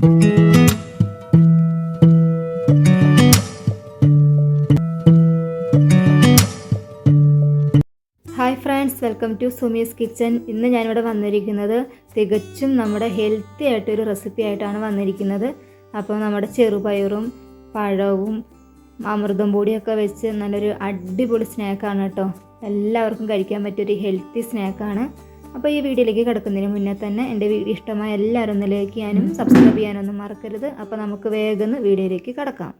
Hi friends welcome to Sumi's kitchen ഇന്ന് ഞാനിവിടെ വന്നിരിക്കുന്നത് തികച്ചും നമ്മുടെ ഹെൽത്തി ആയിട്ടൊരു റെസിപ്പി ആയിട്ടാണ് വന്നിരിക്കുന്നത്. അപ്പോൾ നമ്മുടെ ചെറുപയറും പഴവും അമൃതം പൊടിയൊക്കെ വെച്ച് നല്ലൊരു അടിപൊളി സ്നാക്കാണ് കേട്ടോ. എല്ലാവർക്കും കഴിക്കാൻ പറ്റിയൊരു ഹെൽത്തി സ്നാക്കാണ്. അപ്പോൾ ഈ വീഡിയോയിലേക്ക് കിടക്കുന്നതിന് മുന്നേ തന്നെ എന്റെ വീഡിയോ ഇഷ്ടമായ എല്ലാവരും ഒന്ന് ലൈക്ക് ചെയ്യാനും സബ്സ്ക്രൈബ് ചെയ്യാനൊന്നും മറക്കരുത്. അപ്പോൾ നമുക്ക് വേഗം വീഡിയോയിലേക്ക് കിടക്കാം.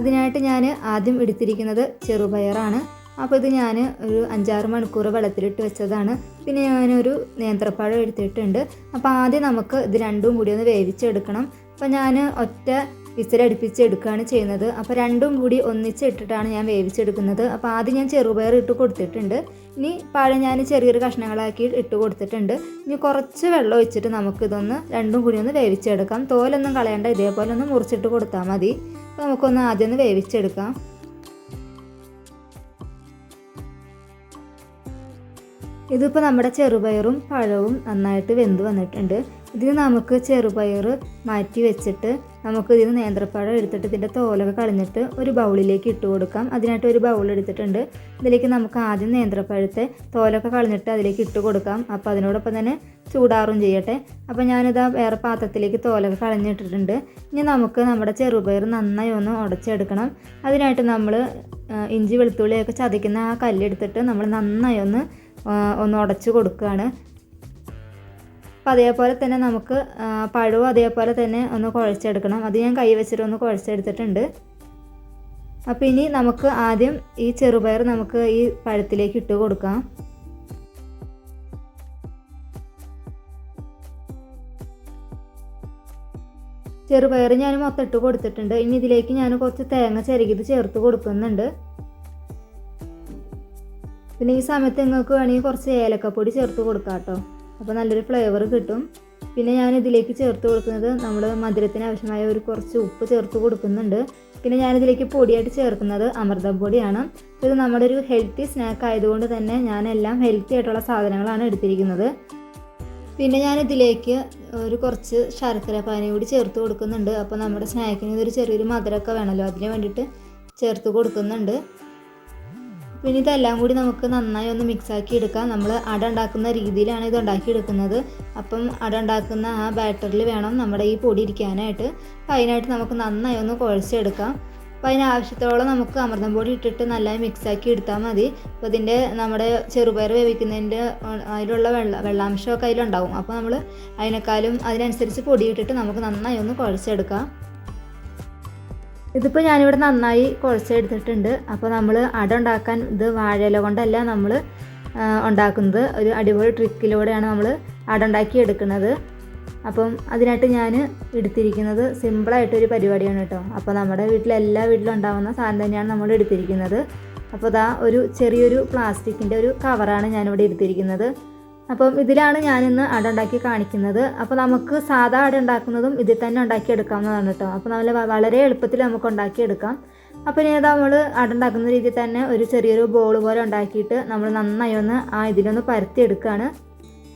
ഇതിനായിട്ട് ഞാൻ ആദ്യം എടുത്തിരിക്കുന്നത് ചെറുപയറാണ്. അപ്പോൾ ഇത് ഞാൻ ഒരു അഞ്ചാറ് മണിക്കൂർ വെള്ളത്തിലിട്ട് വെച്ചതാണ്. പിന്നെ ഞാനൊരു നേന്ത്രപ്പഴം എടുത്തിട്ടുണ്ട്. അപ്പോൾ ആദ്യം നമുക്ക് ഇത് രണ്ടും കൂടി ഒന്ന് വേവിച്ചെടുക്കണം. അപ്പോൾ ഞാൻ ഒറ്റ വിസിലടുപ്പിച്ച് എടുക്കുകയാണ് ചെയ്യുന്നത്. അപ്പോൾ രണ്ടും കൂടി ഒന്നിച്ച് ഇട്ടിട്ടാണ് ഞാൻ വേവിച്ചെടുക്കുന്നത്. അപ്പോൾ ആദ്യം ഞാൻ ചെറുപയർ ഇട്ട് കൊടുത്തിട്ടുണ്ട്. ഇനി പഴം ഞാൻ ചെറിയൊരു കഷ്ണങ്ങളാക്കി ഇട്ട് കൊടുത്തിട്ടുണ്ട്. ഇനി കുറച്ച് വെള്ളം ഒഴിച്ചിട്ട് നമുക്കിതൊന്ന് രണ്ടും കൂടി ഒന്ന് വേവിച്ചെടുക്കാം. തോലൊന്നും കളയണ്ട ഇതേപോലെ ഒന്ന് മുറിച്ചിട്ട് കൊടുത്താൽ മതി. നമുക്കൊന്ന് ആദ്യം ഒന്ന് വേവിച്ചെടുക്കാം. ഇതിപ്പോൾ നമ്മുടെ ചെറുപയറും പഴവും നന്നായിട്ട് വെന്ത് വന്നിട്ടുണ്ട്. ഇതിന് നമുക്ക് ചെറുപയർ മാറ്റി വെച്ചിട്ട് നമുക്ക് ഇതിന് നേന്ത്രപ്പഴം എടുത്തിട്ട് ഇതിന്റെ തോലൊക്കെ കളഞ്ഞിട്ട് ഒരു ബൗളിലേക്ക് ഇട്ട് കൊടുക്കാം. അതിനായിട്ട് ഒരു ബൗൾ എടുത്തിട്ടുണ്ട്. ഇതിലേക്ക് നമുക്ക് ആദ്യം നേന്ത്രപ്പഴത്തെ തോലൊക്കെ കളഞ്ഞിട്ട് അതിലേക്ക് ഇട്ട് കൊടുക്കാം. അപ്പോൾ അതിനോടൊപ്പം തന്നെ ചൂടാറും ചെയ്യട്ടെ. അപ്പോൾ ഞാനിതാ വേറെ പാത്രത്തിലേക്ക് തോലൊക്കെ കളഞ്ഞിട്ടിട്ടുണ്ട്. ഇനി നമുക്ക് നമ്മുടെ ചെറുപയർ നന്നായി ഒന്ന് ഉടച്ചെടുക്കണം. അതിനായിട്ട് നമ്മൾ ഇഞ്ചി വെളുത്തുള്ളിയൊക്കെ ചതയ്ക്കുന്ന ആ കല്ലെടുത്തിട്ട് നമ്മൾ നന്നായി ഒന്ന് ഒന്ന് ഉടച്ചു കൊടുക്കുകയാണ് അപ്പോൾ അതേപോലെ തന്നെ നമുക്ക് പഴവും അതേപോലെ തന്നെ ഒന്ന് കുഴച്ചെടുക്കണം. അത് ഞാൻ കൈ വെച്ചിട്ട് ഒന്ന് കുഴച്ചെടുത്തിട്ടുണ്ട്. അപ്പോൾ ഇനി നമുക്ക് ആദ്യം ഈ ചെറുപയർ നമുക്ക് ഈ പഴത്തിലേക്ക് ഇട്ട് കൊടുക്കാം. ചെറുപയർ ഞാൻ മൊത്തം ഇട്ട് കൊടുത്തിട്ടുണ്ട്. ഇനി ഇതിലേക്ക് ഞാൻ കുറച്ച് തേങ്ങ ചിരകിത് ചേർത്ത് കൊടുക്കുന്നുണ്ട്. പിന്നെ ഈ സമയത്ത് നിങ്ങൾക്ക് വേണമെങ്കിൽ കുറച്ച് ഏലക്കപ്പൊടി ചേർത്ത് കൊടുക്കാം കേട്ടോ. അപ്പോൾ നല്ലൊരു ഫ്ലേവർ കിട്ടും. പിന്നെ ഞാൻ ഇതിലേക്ക് ചേർത്ത് കൊടുക്കുന്നത് നമ്മൾ മധുരത്തിന് ആവശ്യമായ ഒരു കുറച്ച് ഉപ്പ് ചേർത്ത് കൊടുക്കുന്നുണ്ട്. പിന്നെ ഞാനിതിലേക്ക് പൊടിയായിട്ട് ചേർക്കുന്നത് അമൃത പൊടിയാണ്. ഇത് നമ്മുടെ ഒരു ഹെൽത്തി സ്നാക്ക് ആയതുകൊണ്ട് തന്നെ ഞാനെല്ലാം ഹെൽത്തി ആയിട്ടുള്ള സാധനങ്ങളാണ് എടുത്തിരിക്കുന്നത്. പിന്നെ ഞാൻ ഇതിലേക്ക് ഒരു കുറച്ച് ശർക്കര പാനി കൂടി ചേർത്ത് കൊടുക്കുന്നുണ്ട്. അപ്പോൾ നമ്മുടെ സ്നാക്കിന് ഇതൊരു ചെറിയൊരു മധുരമൊക്കെ വേണമല്ലോ. അതിന് വേണ്ടിയിട്ട് ചേർത്ത് കൊടുക്കുന്നുണ്ട്. പിന്നെ ഇതെല്ലാം കൂടി നമുക്ക് നന്നായി ഒന്ന് മിക്സാക്കി എടുക്കാം. നമ്മൾ അട ഉണ്ടാക്കുന്ന രീതിയിലാണ് ഇത് ഉണ്ടാക്കിയെടുക്കുന്നത്. അപ്പം അട ഉണ്ടാക്കുന്ന ആ ബാറ്ററിൽ വേണം നമ്മുടെ ഈ പൊടി ഇരിക്കാനായിട്ട്. അപ്പം അതിനായിട്ട് നമുക്ക് നന്നായി ഒന്ന് കുഴച്ചെടുക്കാം. അപ്പോൾ അതിനാവശ്യത്തോളം നമുക്ക് അമൃതം പൊടി ഇട്ടിട്ട് നല്ലതായി മിക്സാക്കി എടുത്താൽ മതി. അപ്പോൾ ഇതിന്റെ നമ്മുടെ ചെറുപയർ വേവിക്കുന്നതിന്റെ അതിലുള്ള വെള്ള വെള്ളാംശമൊക്കെ അതിലുണ്ടാവും. അപ്പോൾ നമ്മൾ അതിനേക്കാളും അതിനനുസരിച്ച് പൊടി ഇട്ടിട്ട് നമുക്ക് നന്നായി ഒന്ന് കുഴച്ചെടുക്കാം. ഇതിപ്പോൾ ഞാനിവിടെ നന്നായി കുഴച്ചെടുത്തിട്ടുണ്ട്. അപ്പോൾ നമ്മൾ അട ഉണ്ടാക്കാൻ ഇത് വാഴയില കൊണ്ടല്ല നമ്മൾ ഉണ്ടാക്കുന്നത്. ഒരു അടിപൊളി ട്രിക്കിലൂടെയാണ് നമ്മൾ അട ഉണ്ടാക്കി എടുക്കുന്നത്. അപ്പം അതിനായിട്ട് ഞാൻ എടുത്തിരിക്കുന്നത് സിമ്പിളായിട്ടൊരു പരിപാടിയാണ് കേട്ടോ. അപ്പോൾ നമ്മുടെ വീട്ടിൽ എല്ലാ വീട്ടിലും ഉണ്ടാകുന്ന സാധനം തന്നെയാണ് നമ്മൾ എടുത്തിരിക്കുന്നത്. അപ്പോൾ ഇതാ ഒരു ചെറിയൊരു പ്ലാസ്റ്റിക്കിന്റെ ഒരു കവറാണ് ഞാനിവിടെ എടുത്തിരിക്കുന്നത്. അപ്പം ഇതിലാണ് ഞാനിന്ന് അട ഉണ്ടാക്കി കാണിക്കുന്നത്. അപ്പോൾ നമുക്ക് സാധാ അട ഉണ്ടാക്കുന്നതും ഇതിൽ തന്നെ ഉണ്ടാക്കി എടുക്കാവുന്നതാണ് കേട്ടോ അപ്പോൾ നമ്മൾ വളരെ എളുപ്പത്തിൽ നമുക്ക് ഉണ്ടാക്കിയെടുക്കാം. അപ്പോൾ ഇനി നമ്മൾ അട ഉണ്ടാക്കുന്ന രീതിയിൽ തന്നെ ഒരു ചെറിയൊരു ബോൾ പോലെ ഉണ്ടാക്കിയിട്ട് നമ്മൾ നന്നായി ഒന്ന് ആ ഇതിലൊന്ന് പരത്തി എടുക്കുകയാണ്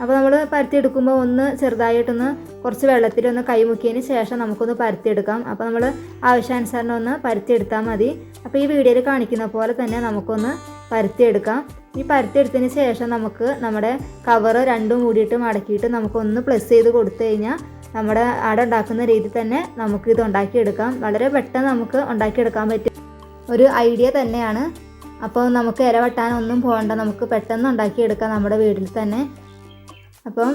അപ്പോൾ നമ്മൾ പരത്തിയെടുക്കുമ്പോൾ ഒന്ന് ചെറുതായിട്ടൊന്ന് കുറച്ച് വെള്ളത്തിലൊന്ന് കൈമുക്കിയതിന് ശേഷം നമുക്കൊന്ന് പരത്തിയെടുക്കാം. അപ്പോൾ നമ്മൾ ആവശ്യാനുസരണം ഒന്ന് പരത്തിയെടുത്താൽ മതി. അപ്പോൾ ഈ വീഡിയോയിൽ കാണിക്കുന്ന പോലെ തന്നെ നമുക്കൊന്ന് പരത്തിയെടുക്കാം. ഈ പരത്തിയെടുത്തതിന് ശേഷം നമുക്ക് നമ്മുടെ കവർ രണ്ടും കൂടിയിട്ട് മടക്കിയിട്ട് നമുക്കൊന്ന് പ്ലസ് ചെയ്ത് കൊടുത്തു കഴിഞ്ഞാൽ നമ്മുടെ അട ഉണ്ടാക്കുന്ന രീതിയിൽ തന്നെ നമുക്ക് ഇത് ഉണ്ടാക്കിയെടുക്കാം. വളരെ പെട്ടെന്ന് നമുക്ക് ഉണ്ടാക്കിയെടുക്കാൻ പറ്റും. ഒരു ഐഡിയ തന്നെയാണ്. അപ്പോൾ നമുക്ക് ഇര വെട്ടാനൊന്നും പോകണ്ട. നമുക്ക് പെട്ടെന്ന് ഉണ്ടാക്കിയെടുക്കാം നമ്മുടെ വീട്ടിൽ തന്നെ. അപ്പം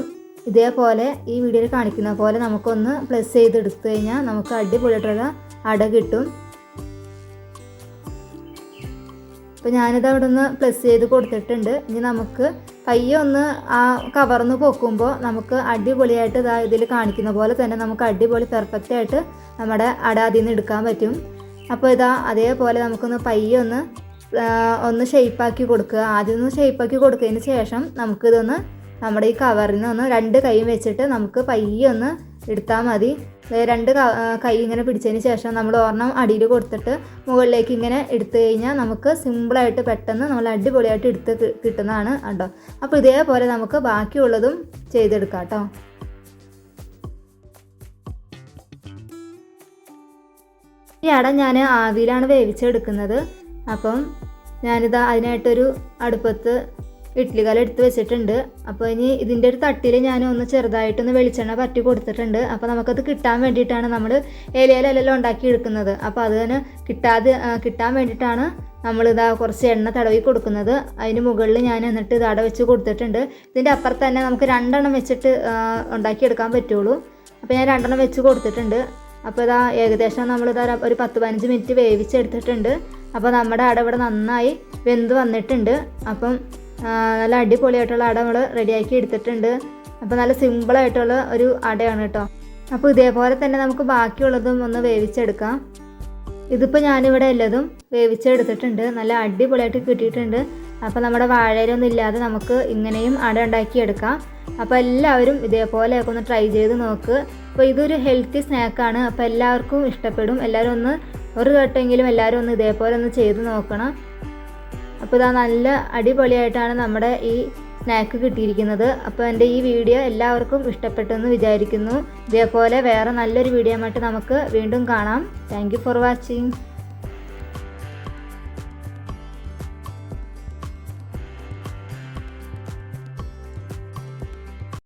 ഇതേപോലെ ഈ വീഡിയോയിൽ കാണിക്കുന്ന പോലെ നമുക്കൊന്ന് പ്ലസ് ചെയ്തെടുത്തു കഴിഞ്ഞാൽ നമുക്ക് അടിപൊളിയായിട്ടുള്ള അട കിട്ടും. അപ്പോൾ ഞാനിത് അവിടെ നിന്ന് പ്ലസ് ചെയ്ത് കൊടുത്തിട്ടുണ്ട്. ഇനി നമുക്ക് പയ്യെ ഒന്ന് ആ കവർന്ന് പൊക്കുമ്പോൾ നമുക്ക് അടിപൊളിയായിട്ട് ഇതാ ഇതിൽ കാണിക്കുന്ന പോലെ തന്നെ നമുക്ക് അടിപൊളി പെർഫെക്റ്റ് ആയിട്ട് നമ്മുടെ അട അതിൽ നിന്ന് എടുക്കാൻ പറ്റും. അപ്പോൾ ഇതാ അതേപോലെ നമുക്കൊന്ന് പയ്യൊന്ന് ഒന്ന് ഒന്ന് ഷെയ്പ്പാക്കി കൊടുക്കുക. ആദ്യം ഒന്ന് ഷെയ്പ്പാക്കി കൊടുത്തതിന് ശേഷം നമുക്കിതൊന്ന് നമ്മുടെ ഈ കവറിൽ നിന്ന് ഒന്ന് രണ്ട് കൈയും വെച്ചിട്ട് നമുക്ക് പയ്യെ ഒന്ന് എടുത്താൽ മതി. രണ്ട് കൈ ഇങ്ങനെ പിടിച്ചതിന് ശേഷം നമ്മൾ ഒരെണ്ണം അടിയിൽ കൊടുത്തിട്ട് മുകളിലേക്ക് ഇങ്ങനെ എടുത്തു കഴിഞ്ഞാൽ നമുക്ക് സിമ്പിളായിട്ട് പെട്ടെന്ന് നമ്മൾ അടിപൊളിയായിട്ട് എടുത്ത് കിട്ടുന്നതാണ് കേട്ടോ അപ്പോൾ ഇതേപോലെ നമുക്ക് ബാക്കിയുള്ളതും ചെയ്തെടുക്കാം കേട്ടോ. ഈ അട ഞാൻ ആവിയിലാണ് വേവിച്ചെടുക്കുന്നത്. അപ്പം ഞാനിത് അതിനായിട്ടൊരു അടുപ്പത്ത് ഇഡ്ഡലി കല എടുത്ത് വെച്ചിട്ടുണ്ട്. അപ്പോൾ ഇനി ഇതിന്റെ ഒരു തട്ടിൽ ഞാൻ ഒന്ന് ചെറുതായിട്ടൊന്ന് വെളിച്ചെണ്ണ പറ്റി കൊടുത്തിട്ടുണ്ട്. അപ്പോൾ നമുക്കത് കിട്ടാൻ വേണ്ടിയിട്ടാണ് നമ്മൾ ഇലയിലെല്ലാം ഉണ്ടാക്കി എടുക്കുന്നത്. അപ്പോൾ അത് തന്നെ കിട്ടാതെ കിട്ടാൻ വേണ്ടിയിട്ടാണ് നമ്മളിതാ കുറച്ച് എണ്ണ തടവി കൊടുക്കുന്നത്. അതിന് മുകളിൽ ഞാൻ എന്നിട്ട് ഇത് വെച്ച് കൊടുത്തിട്ടുണ്ട്. ഇതിന്റെ അപ്പുറത്ത് തന്നെ നമുക്ക് രണ്ടെണ്ണം വെച്ചിട്ട് ഉണ്ടാക്കിയെടുക്കാൻ പറ്റുള്ളൂ. അപ്പോൾ ഞാൻ രണ്ടെണ്ണം വെച്ച് കൊടുത്തിട്ടുണ്ട്. അപ്പോൾ ഇതാ ഏകദേശം നമ്മളിതാ ഒരു പത്ത് പതിനഞ്ച് മിനിറ്റ് വേവിച്ചെടുത്തിട്ടുണ്ട്. അപ്പോൾ നമ്മുടെ അട ഇവിടെ നന്നായി വെന്ത് വന്നിട്ടുണ്ട്. അപ്പം നല്ല അടിപൊളിയായിട്ടുള്ള അട നമ്മൾ റെഡിയാക്കി എടുത്തിട്ടുണ്ട്. അപ്പോൾ നല്ല സിമ്പിളായിട്ടുള്ള ഒരു അടയാണ് കേട്ടോ. അപ്പോൾ ഇതേപോലെ തന്നെ നമുക്ക് ബാക്കിയുള്ളതും ഒന്ന് വേവിച്ചെടുക്കാം. ഇതിപ്പോൾ ഞാനിവിടെ എല്ലാതും വേവിച്ചെടുത്തിട്ടുണ്ട്. നല്ല അടിപൊളിയായിട്ട് കിട്ടിയിട്ടുണ്ട്. അപ്പോൾ നമ്മുടെ വാഴയിലൊന്നും ഇല്ലാതെ നമുക്ക് ഇങ്ങനെയും അട ഉണ്ടാക്കിയെടുക്കാം. അപ്പോൾ എല്ലാവരും ഇതേപോലെയൊക്കെ ഒന്ന് ട്രൈ ചെയ്ത് നോക്ക്. അപ്പോൾ ഇതൊരു ഹെൽത്തി സ്നാക്കാണ് അപ്പോൾ എല്ലാവർക്കും ഇഷ്ടപ്പെടും. എല്ലാവരും ഒന്ന് ഒരു വട്ടമെങ്കിലും എല്ലാവരും ഒന്ന് ഇതേപോലെ ഒന്ന് ചെയ്ത് നോക്കണം. അപ്പോൾ ഇതാ നല്ല അടിപൊളിയായിട്ടാണ് നമ്മുടെ ഈ സ്നാക്ക് കിട്ടിയിരിക്കുന്നത്. അപ്പോൾ എന്റെ ഈ വീഡിയോ എല്ലാവർക്കും ഇഷ്ടപ്പെട്ടെന്ന് വിചാരിക്കുന്നു. ഇതേപോലെ വേറെ നല്ലൊരു വീഡിയോ നമുക്ക് വീണ്ടും കാണാം. Thank for watching